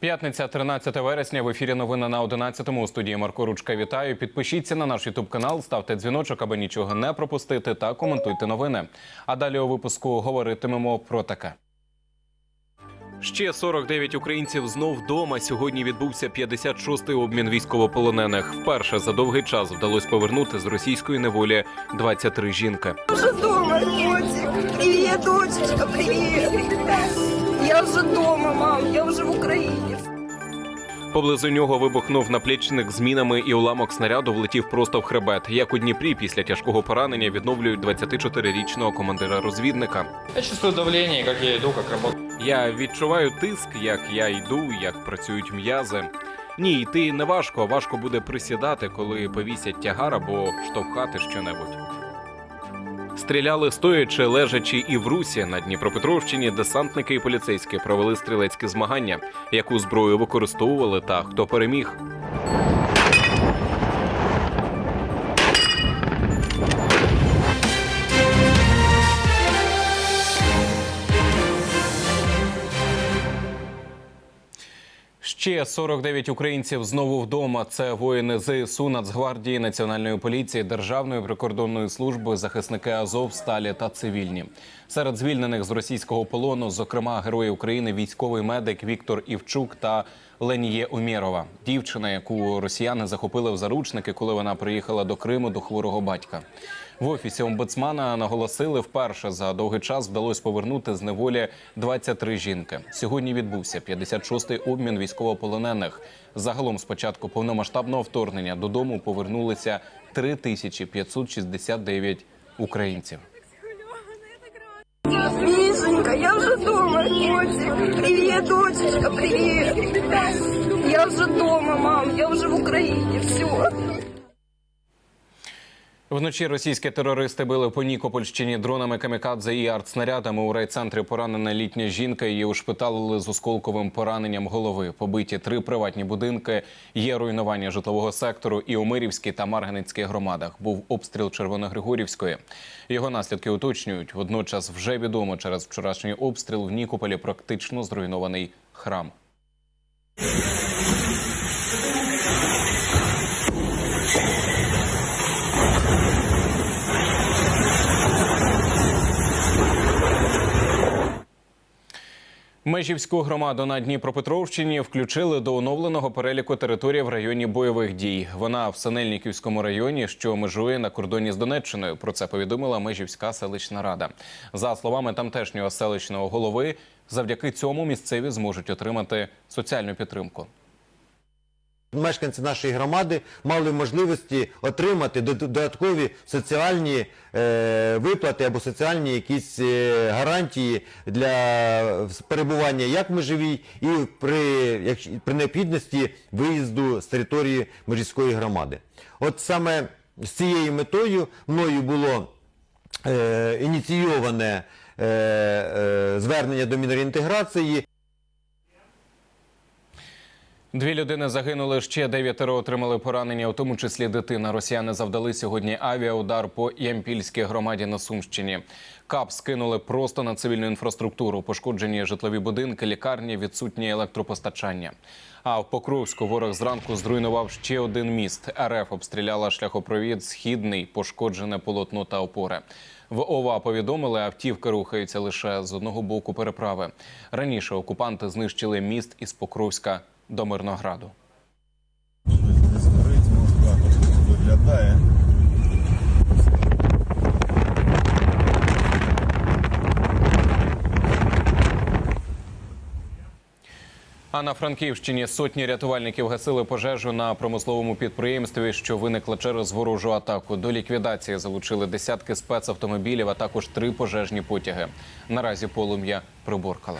П'ятниця, 13 вересня. В ефірі новини на 11-му. У студії Марко Ручка. Вітаю. Підпишіться на наш ютуб канал, ставте дзвіночок, аби нічого не пропустити, та коментуйте новини. А далі у випуску говоритимемо про таке. Ще 49 українців знов вдома. Сьогодні відбувся 56-й обмін військовополонених. Вперше за довгий час вдалося повернути з російської неволі 23 жінки. уже дома, котик. Привет, дочечка, привет. Я уже дома, мам, я уже в Україні. Поблизу нього вибухнув наплічник з мінами і уламок снаряду влетів просто в хребет. Як у Дніпрі після тяжкого поранення відновлюють 24-річного командира розвідника. Я чувствую давление, как я иду, как работаю. Я відчуваю тиск, як я йду, як працюють м'язи. Ні, йти не важко, важко буде присідати, коли повісять тягар або штовхати щонебудь. Стріляли стоячи, лежачи і в русі на Дніпропетровщині. Десантники і поліцейські провели стрілецькі змагання, яку зброю використовували та хто переміг. Ще 49 українців знову вдома. Це воїни ЗСУ, Нацгвардії, Національної поліції, Державної прикордонної служби, захисники Азов, Сталі та цивільні. Серед звільнених з російського полону, зокрема, герої України, військовий медик Віктор Івчук та Леніє Умєрова, дівчина, яку росіяни захопили в заручники, коли вона приїхала до Криму до хворого батька. В офісі омбудсмана наголосили, вперше за довгий час вдалося повернути з неволі 23 жінки. Сьогодні відбувся 56-й обмін військовополонених. Загалом з початку повномасштабного вторгнення додому повернулися 3569 українців. Мишенька, я уже дома. Привет, дочечка, привет. Я уже дома, мам, я уже в Україні. Все. Вночі російські терористи били по Нікопольщині дронами камікадзе і артснарядами. У райцентрі поранена літня жінка. Її ушпиталили з осколковим пораненням голови. Побиті три приватні будинки. Є руйнування житлового сектору. І у Мирівській та Марганицькій громадах був обстріл Червоногригорівської. Його наслідки уточнюють. Водночас вже відомо через вчорашній обстріл в Нікополі практично зруйнований храм. Межівську громаду на Дніпропетровщині включили до оновленого переліку територій в районі бойових дій. Вона в Санельниківському районі, що межує на кордоні з Донеччиною. Про це повідомила Межівська селищна рада. За словами тамтешнього селищного голови, завдяки цьому місцеві зможуть отримати соціальну підтримку. Мешканці нашої громади мали можливості отримати додаткові соціальні е, виплати або соціальні якісь е, гарантії для перебування як в межовій і при, необхідності виїзду з території Межівської громади. От саме з цією метою мною було е, ініційоване е, е, звернення до Мінреінтеграції Дві людини загинули, ще дев'ятеро отримали поранення, у тому числі дитина. Росіяни завдали сьогодні авіаудар по Ямпільській громаді на Сумщині. Кап скинули просто на цивільну інфраструктуру. Пошкоджені житлові будинки, лікарні, відсутнє електропостачання. А в Покровську ворог зранку зруйнував ще один міст. РФ обстріляла шляхопровід Східний, пошкоджене полотно та опори. В ОВА повідомили, автівки рухаються лише з одного боку переправи. Раніше окупанти знищили міст із Покровська до Мирнограду. Виглядає. А на Франківщині сотні рятувальників гасили пожежу на промисловому підприємстві, що виникла через ворожу атаку. До ліквідації залучили десятки спецавтомобілів, а також три пожежні потяги. Наразі полум'я приборкали.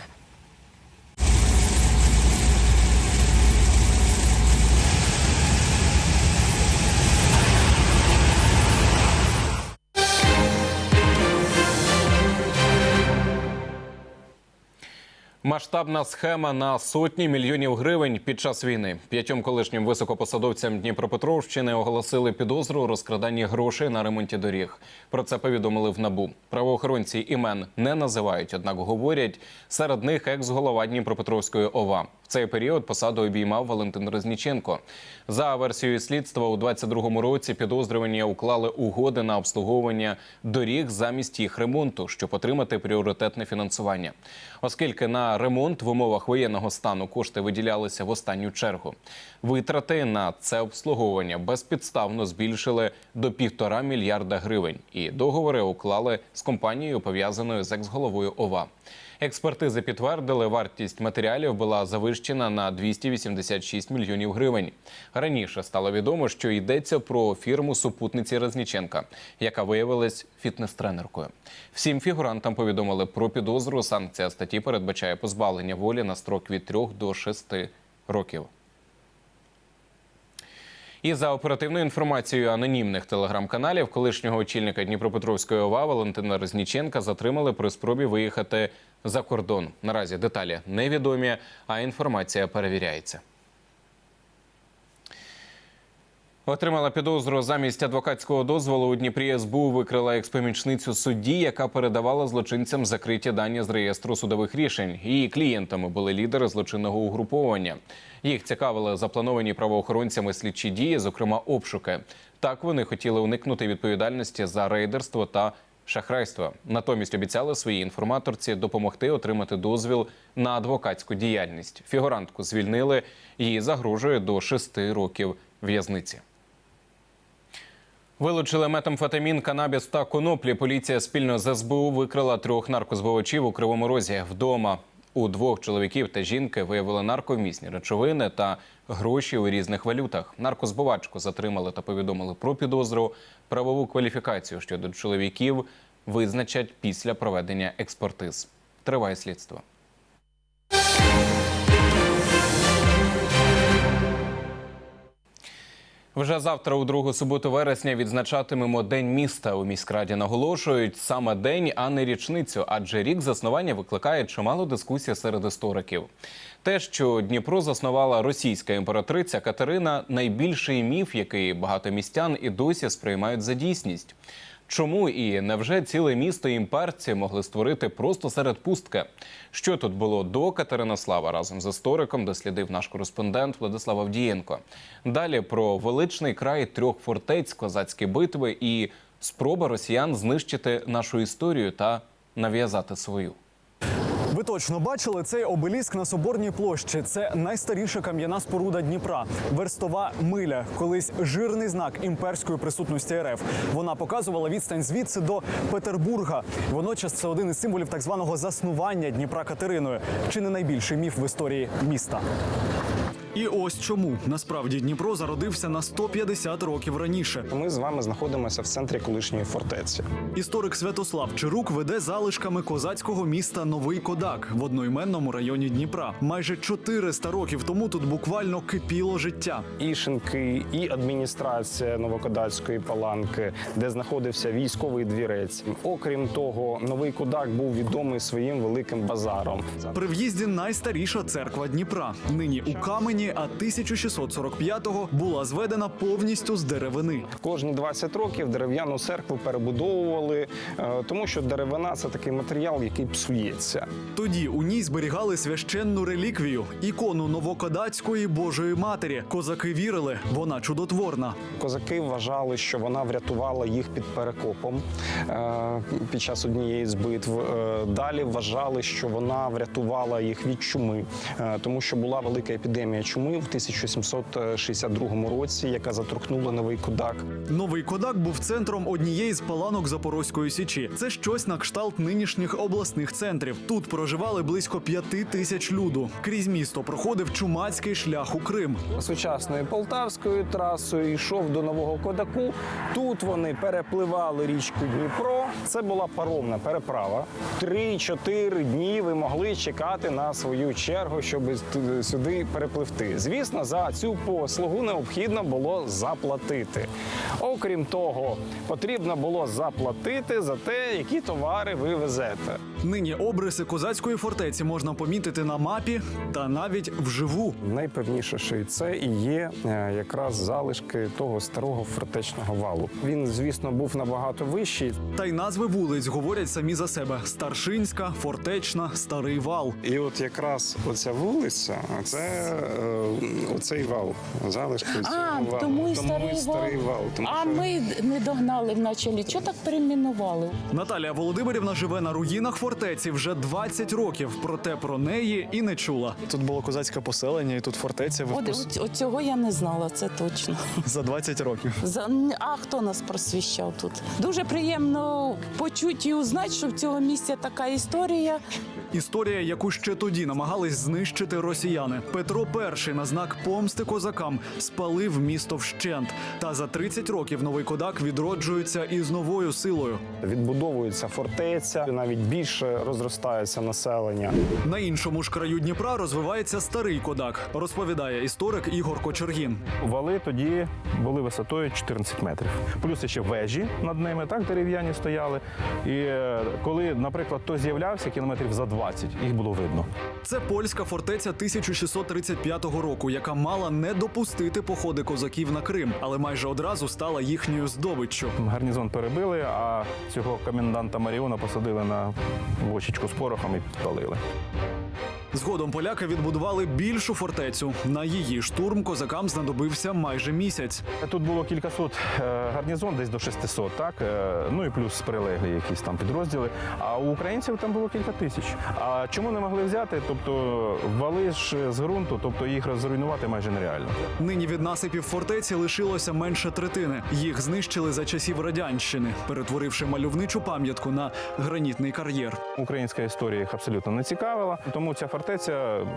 Масштабна схема на сотні мільйонів гривень під час війни. П'ятьом колишнім високопосадовцям Дніпропетровщини оголосили підозру у розкраданні грошей на ремонті доріг. Про це повідомили в НАБУ. Правоохоронці імен не називають, однак говорять серед них екс-голова Дніпропетровської ОВА. В цей період посаду обіймав Валентин Резніченко. За версією слідства, у 22-му році підозрювані уклали угоди на обслуговування доріг замість їх ремонту, щоб отримати пріоритетне фінансування. Оскільки на ремонт в умовах воєнного стану кошти виділялися в останню чергу. Витрати на це обслуговування безпідставно збільшили до півтора мільярда гривень, і договори уклали з компанією, пов'язаною з екс-головою ОВА. Експертизи підтвердили, вартість матеріалів була завищена на 286 мільйонів гривень. Раніше стало відомо, що йдеться про фірму супутниці Резніченка, яка виявилась фітнес-тренеркою. Всім фігурантам повідомили про підозру. Санкція статті передбачає позбавлення волі на строк від 3 до 6 років. І за оперативною інформацією анонімних телеграм-каналів, колишнього очільника Дніпропетровської ОВА Валентина Резніченка затримали при спробі виїхати за кордон. Наразі деталі невідомі, а інформація перевіряється. Отримала підозру замість адвокатського дозволу у Дніпрі СБУ викрила експомічницю судді, яка передавала злочинцям закриті дані з реєстру судових рішень. Її клієнтами були лідери злочинного угруповання. Їх цікавили заплановані правоохоронцями слідчі дії, зокрема обшуки. Так вони хотіли уникнути відповідальності за рейдерство та шахрайство. Натомість обіцяли своїй інформаторці допомогти отримати дозвіл на адвокатську діяльність. Фігурантку звільнили. Їй загрожує до шести років в'язниці. Вилучили метамфетамін, канабіс та коноплі. Поліція спільно з СБУ викрила трьох наркозбивачів у Кривому Розі. Вдома у двох чоловіків та жінки виявили нарковмісні речовини та гроші у різних валютах. Наркозбивачку затримали та повідомили про підозру. Правову кваліфікацію щодо чоловіків визначать після проведення експертиз. Триває слідство. Вже завтра, у другу суботу вересня, відзначатимемо День міста. У міськраді наголошують саме день, а не річницю, адже рік заснування викликає чимало дискусій серед істориків. Те, що Дніпро заснувала російська імператриця Катерина, найбільший міф, який багато містян і досі сприймають за дійсність. Чому і невже ціле місто імперці могли створити просто серед пустки? Що тут було до Катеринослава разом з істориком дослідив наш кореспондент Владислав Авдієнко. Далі про величний край трьох фортець, козацькі битви і спроба росіян знищити нашу історію та нав'язати свою. Ви точно бачили цей обеліск на соборній площі. Це найстаріша кам'яна споруда Дніпра, верстова миля, колись жирний знак імперської присутності РФ. Вона показувала відстань звідси до Петербурга. Водночас це один із символів так званого заснування Дніпра Катериною, чи не найбільший міф в історії міста. І ось чому насправді Дніпро зародився на 150 років раніше. Ми з вами знаходимося в центрі колишньої фортеці. Історик Святослав Чирук веде залишками козацького міста Новий Кодак в одноіменному районі Дніпра. Майже 400 років тому тут буквально кипіло життя. І шинки, і адміністрація Новокодацької паланки, де знаходився військовий двірець. Окрім того, новий кудак був відомий своїм великим базаром. При в'їзді найстаріша церква Дніпра. Нині у камені, а 1645-го була зведена повністю з деревини. Кожні 20 років дерев'яну церкву перебудовували, е, тому що деревина це такий матеріал, який псується. Тоді у ній зберігали священну реліквію ікону новокодацької Божої Матері. Козаки вірили, вона чудотворна. Козаки вважали, що вона врятувала їх під перекопом е, під час однієї з битв. Е, Далі вважали, що вона врятувала їх від чуми, тому що була велика епідемія чуми в 1762 році, яка заторкнула новий кудак. Новий Кодак був центром однієї з паланок Запорозької січі. Це щось на кшталт нинішніх обласних центрів. Тут проживали близько п'яти тисяч люду. Крізь місто проходив чумацький шлях у Крим. Сучасною полтавською трасою йшов до нового кодаку. Тут вони перепливали річку Дніпро. Це була паромна переправа. Три-чотири дні ви могли чекати на свою чергу, щоб сюди перепливти. Звісно, за цю послугу необхідно було заплатити. Окрім того, потрібно було заплатити за те, які товари ви везете. Нині обриси польської фортеці можна помітити на мапі та навіть вживу. Найпевніше, що і це і є е, якраз залишки того старого фортечного валу. Він, звісно, був набагато вищий. Та й назви вулиць говорять самі за себе: Старшинська, Фортечна, Старий Вал. І от якраз оця вулиця, це е, оцей вал, залишки цього А, валу. тому і старий, старий вал. Тому а що ми не догнали вначалі. Чого так перейменували? Наталія Володимирівна живе на руїнах фортеці вже 20 років, проте про неї і не чула. Тут було козацьке поселення, і тут фортеця От, от, от цього я не знала, це точно. за 20 років. За, а хто нас просвіщав тут? Дуже приємно почути і узнати, що в цього місця така історія. Історія, яку ще тоді намагались знищити росіяни. Петро І на знак помсти козакам спалив місто вщент. Та за 30 років новий кодак відроджується із новою силою. відбудовується фортеця, навіть більше розростається населення. На іншому ж краю Дніпра розвивається старий кодак, розповідає історик Ігор Кочергін. Вали тоді були висотою 14 метрів. Плюс ще вежі над ними, так, дерев'яні стояли. І е, коли, наприклад, хтось з'являвся кілометрів за 20, їх було видно. Це польська фортеця 1635 року, яка мала не допустити походи козаків на Крим, але майже одразу стала їхньою здобиччю. Гарнізон перебили, а цього коменданта Маріона посадили на бочечку з порохом і підпалили. Згодом поляки відбудували більшу фортецю. На її штурм козакам знадобився майже місяць. Тут було кількасот е, гарнізон, десь до 600, так? Е, Ну і плюс прилеглі якісь там підрозділи. А у українців там було кілька тисяч. А чому не могли взяти? Тобто вали ж з ґрунту, тобто їх розруйнувати майже нереально. Нині від насипів фортеці лишилося менше третини. Їх знищили за часів радянщини, перетворивши мальовничу пам'ятку на гранітний кар'єр. Українська історія їх абсолютно не цікавила, тому ця фортеця м,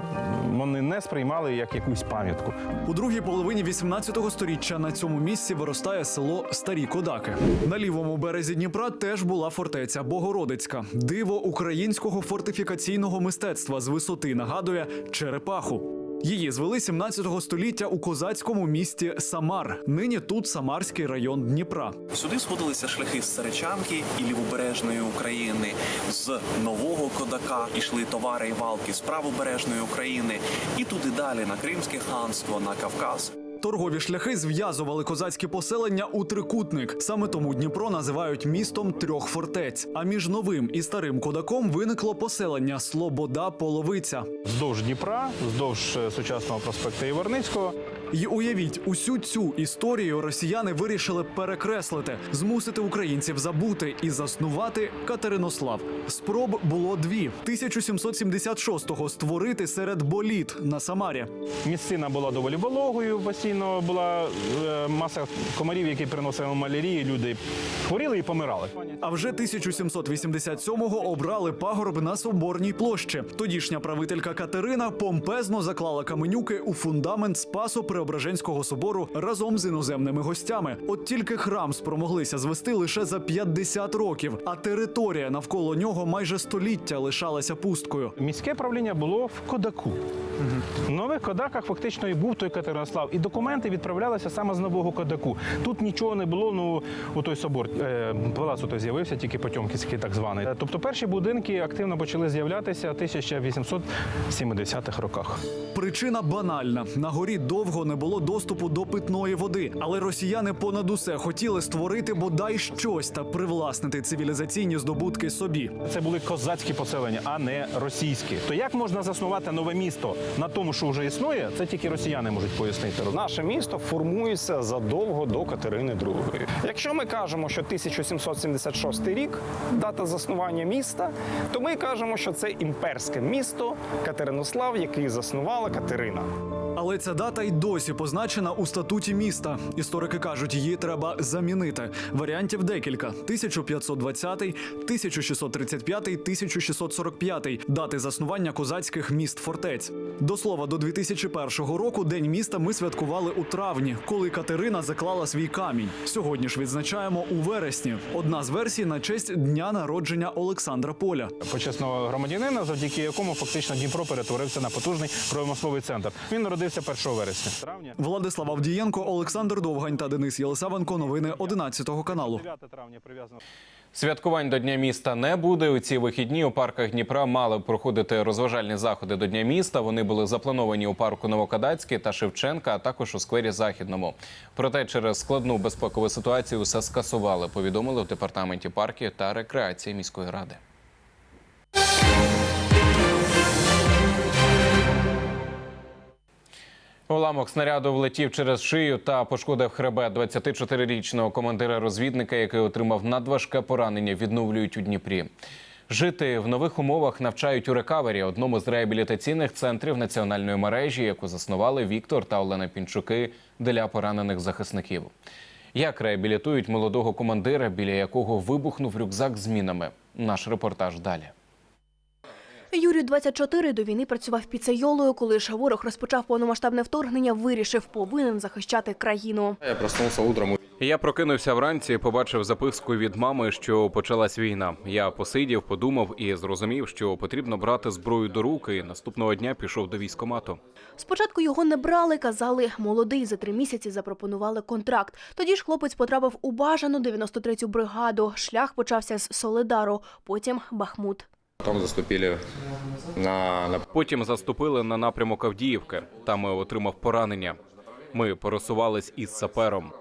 вони не сприймали як якусь пам'ятку. У другій половині 18 століття на цьому місці виростає село Старі Кодаки. На лівому березі Дніпра теж була фортеця Богородицька, диво українського фортифікаційного мистецтва з висоти нагадує черепаху. Її звели 17 століття у козацькому місті Самар. Нині тут Самарський район Дніпра. Сюди сходилися шляхи з Серечанки і лівобережної України, з нового Кодака ішли товари і валки з правобережної України, і туди далі на Кримське ханство, на Кавказ. Торгові шляхи зв'язували козацькі поселення у трикутник. Саме тому Дніпро називають містом трьох фортець. А між новим і старим кодаком виникло поселення Слобода Половиця. Вздовж Дніпра, вздовж е, сучасного проспекту Єворницького. І уявіть, усю цю історію росіяни вирішили перекреслити, змусити українців забути і заснувати Катеринослав. Спроб було дві: 1776-го створити серед боліт на Самарі. Місцина була доволі вологою, постійно була е, маса комарів, які приносили малярію. Люди хворіли і помирали. А вже 1787-го обрали пагорб на Соборній площі. Тодішня правителька Катерина помпезно заклала каменюки у фундамент Спасо Преображенського собору разом з іноземними гостями. От тільки храм спромоглися звести лише за 50 років, а територія навколо нього майже століття лишалася пусткою. Міське правління було в Кодаку. В нових Кодаках фактично і був той Катеринослав. І документи відправлялися саме з нового Кодаку. Тут нічого не було. Ну у той собор е, палац той з'явився, тільки Потьомкінський так званий. Е, Тобто перші будинки активно почали з'являтися в 1870-х роках. Причина банальна: на горі довго не було доступу до питної води, але росіяни понад усе хотіли створити бодай щось та привласнити цивілізаційні здобутки собі. Це були козацькі поселення, а не російські. То як можна заснувати нове місто на тому, що вже існує? Це тільки росіяни можуть пояснити. Наше місто формується задовго до Катерини II. Якщо ми кажемо, що 1776 рік дата заснування міста, то ми кажемо, що це імперське місто Катеринослав, який заснувала Катерина. Але ця дата й досі позначена у статуті міста. Історики кажуть, її треба замінити. Варіантів декілька: 1520, 1635, 1645 – дати заснування козацьких міст фортець. До слова, до 2001 року День міста ми святкували у травні, коли Катерина заклала свій камінь. Сьогодні ж відзначаємо у вересні. Одна з версій на честь дня народження Олександра Поля. Почесного громадянина, завдяки якому фактично Дніпро перетворився на потужний промисловий центр. Він народився 1 вересня. Травня. Владислав Авдієнко, Олександр Довгань та Денис Єлисавенко. Новини 11 каналу. 9 травня прив'язано. Святкувань до Дня міста не буде. У ці вихідні у парках Дніпра мали б проходити розважальні заходи до Дня міста. Вони були заплановані у парку Новокадацький та Шевченка, а також у сквері Західному. Проте через складну безпекову ситуацію все скасували. Повідомили в департаменті парків та рекреації міської ради. Уламок снаряду влетів через шию та пошкодив хребет 24-річного командира розвідника, який отримав надважке поранення, відновлюють у Дніпрі. Жити в нових умовах навчають у рекавері, одному з реабілітаційних центрів національної мережі, яку заснували Віктор та Олена Пінчуки для поранених захисників. Як реабілітують молодого командира, біля якого вибухнув рюкзак з мінами? Наш репортаж далі. Юрій 24 до війни працював піцейолою. Коли ж ворог розпочав повномасштабне вторгнення, вирішив повинен захищати країну. Я проснулся утром, Я прокинувся вранці, побачив записку від мами, що почалась війна. Я посидів, подумав і зрозумів, що потрібно брати зброю до руки. І наступного дня пішов до військкомату. Спочатку його не брали, казали молодий. За три місяці запропонували контракт. Тоді ж хлопець потрапив у бажану 93-ю бригаду. Шлях почався з Соледару, потім Бахмут. Потом заступили на, на Потім заступили на напрямок Авдіївки. Там я отримав поранення. Ми пересувались із сапером.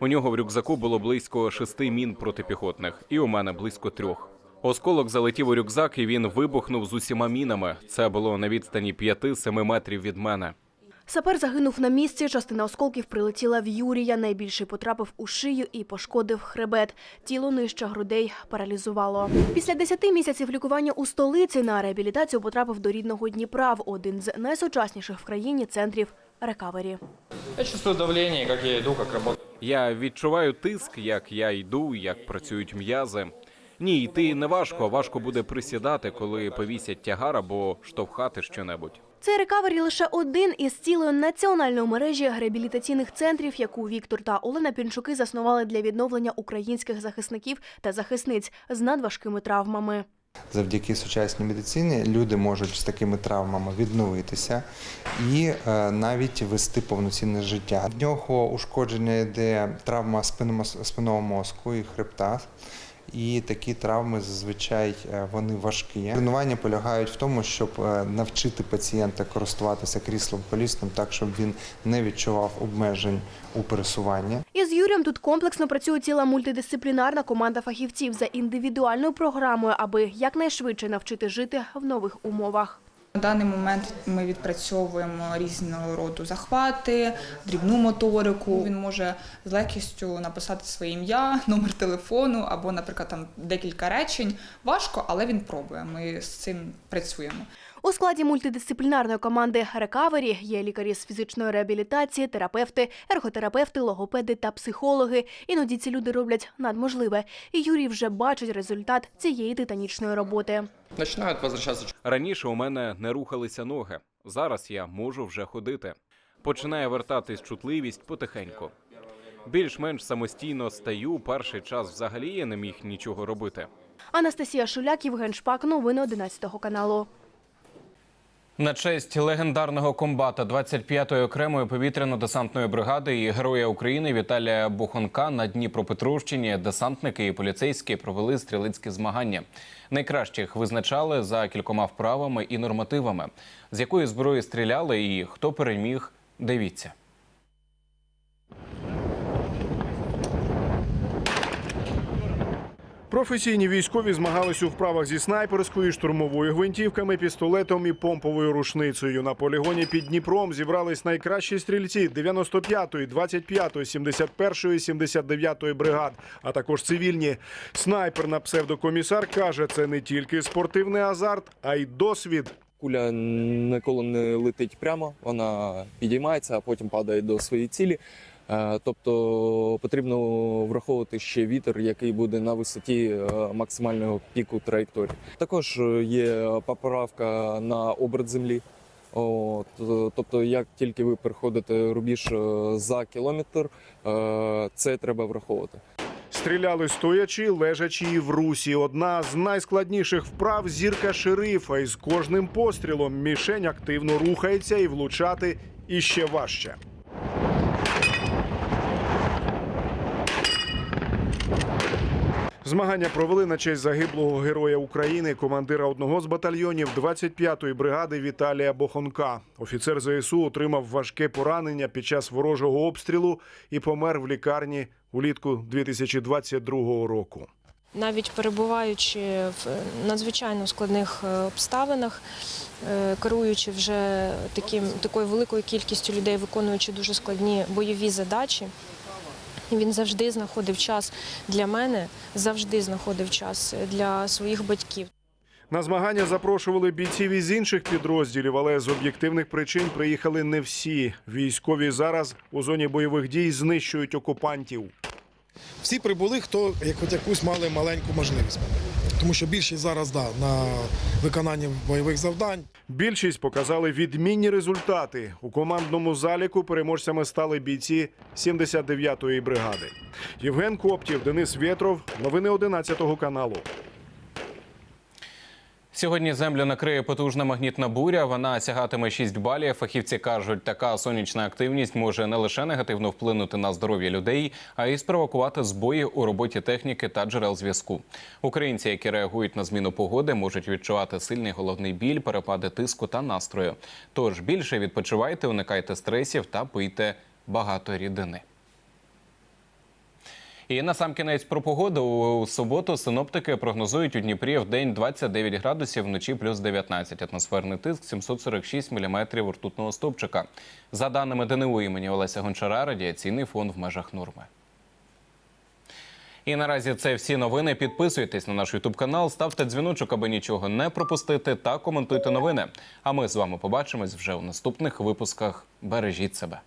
У нього в рюкзаку було близько шести мін протипіхотних, і у мене близько трьох. Осколок залетів у рюкзак, і він вибухнув з усіма мінами. Це було на відстані 5-7 метрів від мене. Сапер загинув на місці. Частина осколків прилетіла в Юрія. Найбільший потрапив у шию і пошкодив хребет. Тіло нижче грудей паралізувало. Після 10 місяців лікування у столиці на реабілітацію потрапив до рідного Дніпра в один з найсучасніших в країні центрів рекавері. Я чувствую давление, как я иду, как работаю. Я відчуваю тиск, як я йду, як працюють м'язи. Ні, йти не важко. Важко буде присідати, коли повісять тягар або штовхати щонебудь. Цей рекавері лише один із цілої національної мережі реабілітаційних центрів, яку Віктор та Олена Пінчуки заснували для відновлення українських захисників та захисниць з надважкими травмами. Завдяки сучасній медицині люди можуть з такими травмами відновитися і е, навіть вести повноцінне життя. В нього ушкодження йде травма спинного- мозку і хребта. І такі травми зазвичай е, вони важкі. Тренування полягають в тому, щоб е, навчити пацієнта користуватися кріслом колісним так, щоб він не відчував обмежень у пересуванні. Із Юрієм тут комплексно працює ціла мультидисциплінарна команда фахівців за індивідуальною програмою, аби якнайшвидше навчити жити в нових умовах. На даний момент ми відпрацьовуємо різного роду захвати, дрібну моторику. Він може з легкістю написати своє ім'я, номер телефону або, наприклад, там декілька речень. Важко, але він пробує. Ми з цим працюємо. У складі мультидисциплінарної команди «Рекавері» є лікарі з фізичної реабілітації, терапевти, ерготерапевти, логопеди та психологи. Іноді ці люди роблять надможливе. І Юрій вже бачить результат цієї титанічної роботи. Начинают возвращаться Раніше у мене не рухалися ноги. Зараз я можу вже ходити. Починає вертатись чутливість потихеньку. Більш-менш самостійно стаю. Перший час взагалі я не міг нічого робити. Анастасія Шуляк, Євген Шпак. Новини 11 каналу. На честь легендарного комбата 25-ї окремої повітряно-десантної бригади і героя України Віталія Бухонка на Дніпропетровщині десантники і поліцейські провели стрілецькі змагання. Найкращих визначали за кількома вправами і нормативами, з якої зброї стріляли і хто переміг. Дивіться. Професійні військові змагались у вправах зі снайперською, штурмовою гвинтівками, пістолетом і помповою рушницею. На полігоні під Дніпром зібрались найкращі стрільці 95-ї, 25-ї, 71-ї, 79-ї бригад, а також цивільні. Снайпер на псевдокомісар каже, це не тільки спортивний азарт, а й досвід. Куля ніколи не летить прямо, вона підіймається, а потім падає до своєї цілі. Е, Тобто потрібно враховувати ще вітер, який буде на висоті е, максимального піку траєкторії. Також е, є поправка на оберт землі. От, тобто, як тільки ви переходите рубіж за кілометр, це треба враховувати. Стріляли стоячи, лежачи і в русі. Одна з найскладніших вправ зірка шерифа. І з кожним пострілом мішень активно рухається і влучати іще важче. Змагання провели на честь загиблого героя України, командира одного з батальйонів 25-ї бригади Віталія Бохонка. Офіцер ЗСУ отримав важке поранення під час ворожого обстрілу і помер в лікарні улітку 2022 року. навіть перебуваючи в надзвичайно складних е, обставинах, е, керуючи вже таким такою великою кількістю людей, виконуючи дуже складні бойові задачі. Він завжди знаходив час для мене, завжди знаходив час для своїх батьків. На змагання запрошували бійців із інших підрозділів, але з об'єктивних причин приїхали не всі. Військові зараз у зоні бойових дій знищують окупантів. Всі прибули, хто як хоч якусь мали маленьку можливість. Тому що більшість зараз да, на виконанні бойових завдань. Більшість показали відмінні результати. У командному заліку переможцями стали бійці 79-ї бригади. Євген Коптів, Денис Вєтров. Новини 11 каналу. Сьогодні землю накриє потужна магнітна буря. Вона сягатиме 6 балів. Фахівці кажуть, така сонячна активність може не лише негативно вплинути на здоров'я людей, а й спровокувати збої у роботі техніки та джерел зв'язку. Українці, які реагують на зміну погоди, можуть відчувати сильний головний біль, перепади тиску та настрою. Тож більше відпочивайте, уникайте стресів та пийте багато рідини. І на сам кінець про погоду у суботу синоптики прогнозують у Дніпрі в день 29 градусів, вночі плюс 19. Атмосферний тиск 746 міліметрів ртутного стовпчика. За даними ДНУ імені Олеся Гончара, радіаційний фон в межах норми. І наразі це всі новини. Підписуйтесь на наш ютуб канал, ставте дзвіночок, аби нічого не пропустити, та коментуйте новини. А ми з вами побачимось вже у наступних випусках. Бережіть себе.